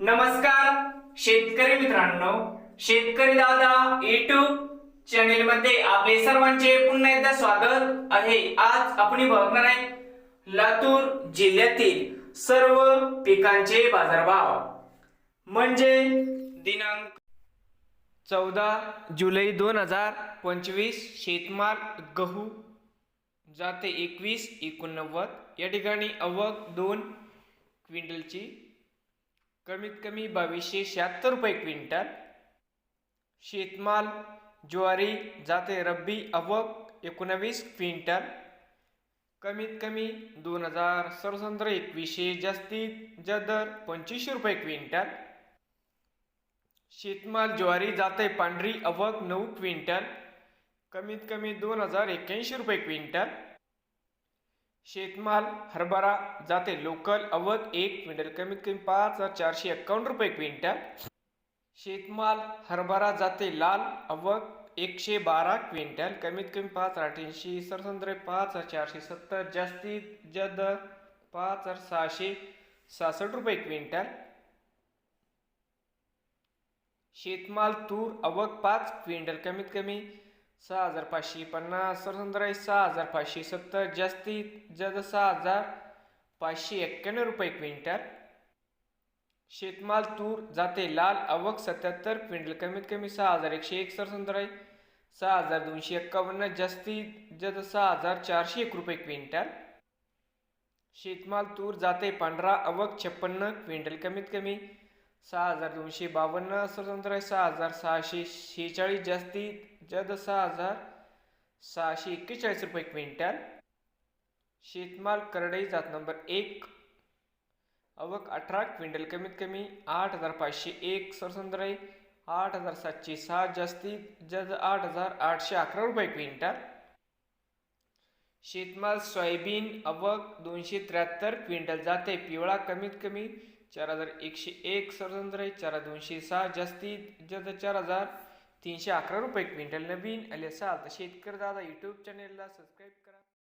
नमस्कार शेतकरी मित्रांनो. शेतकरी दादा युट्यूब चॅनेल मध्ये आपले सर्वांचे पुन्हा एकदा स्वागत आहे. आज आपण बघणार आहे लातूर जिल्ह्यातील सर्व पिकांचे बाजारभाव. म्हणजे दिनांक चौदा जुलै दोन हजार पंचवीस शेतमाल गहू जाते एकवीस एकोणनव्वद. या ठिकाणी अवक दोन क्विंटलची कमीत कमी बावीसशे शहात्तर रुपये क्विंटल. शेतमाल ज्वारी जाते रब्बी अवक एकोणावीस क्विंटल. कमीत कमी दोन हजार सर्वसंत्र एकवीसशे जास्तीत जदर दर पंचवीसशे रुपये क्विंटल. शेतमाल ज्वारी जाते पांढरी अवक नऊ क्विंटल. कमीत कमी दोन हजार एक्क्याऐंशी रुपये क्विंटल. शेतमाल हरभरा जाते लोकल अवध एक क्विंटल कमीत कमी पाच हजार चारशे एक्कावन्न रुपये क्विंटल. शेतमाल हरभरा जाते लाल अवक एकशे बारा क्विंटल कमीत कमी पाच हजार अठ्ठ्याऐंशी सरसंद्रे पाच हजार चारशे सत्तर जास्तीत जद पाच हजार सहाशे सहासष्ट रुपये क्विंटल. शेतमाल तूर अवक पाच क्विंटल कमीत कमी सहा हजार पाचशे पन्नास सरसंद्राई सहा हजार पाचशे सत्तर जास्तीत जास्त सहा हजार पाचशे एक्क्याण्णव रुपये क्विंटल. शेतमाल तूर जाते लाल अवक सत्याहत्तर क्विंटल कमीत कमी सहा हजार एकशे एक सरसंद्राई सहा हजार दोनशे एक्कावन्न जास्तीत जास्त सहा हजार चारशे एक रुपये क्विंटल. शेतमाल तूर जाते पांढरा अवक छप्पन्न क्विंटल कमीत कमी सहा हजार दोनशे बावन्न स्वतंत्र सहा हजार सहाशे शेहेचाळीस जास्तीत जास्त सहा हजार सहाशे एक्केचाळीस रुपये क्विंटल. शेतमाल करडई जात नंबर एक. अवक अठरा क्विंटल कमीत कमी आठ हजार पाचशे एक. सरसंद्राई आठ हजार सातशे सहा जास्तीत जद आठ हजार आठशे अकरा रुपये क्विंटल. शेतमाल सोयाबीन अवक दोनशे त्र्याहत्तर क्विंटल जाते पिवळा कमीत कमी चार हजार एकशे एक. सरसंद्रय चार दोनशे सहा जास्तीत जद चार हजार तीनशे अकरा रुपये क्विंटल. नवीन आले साल तर शेतकरी दादा यूट्यूब चॅनेलला सबस्क्राईब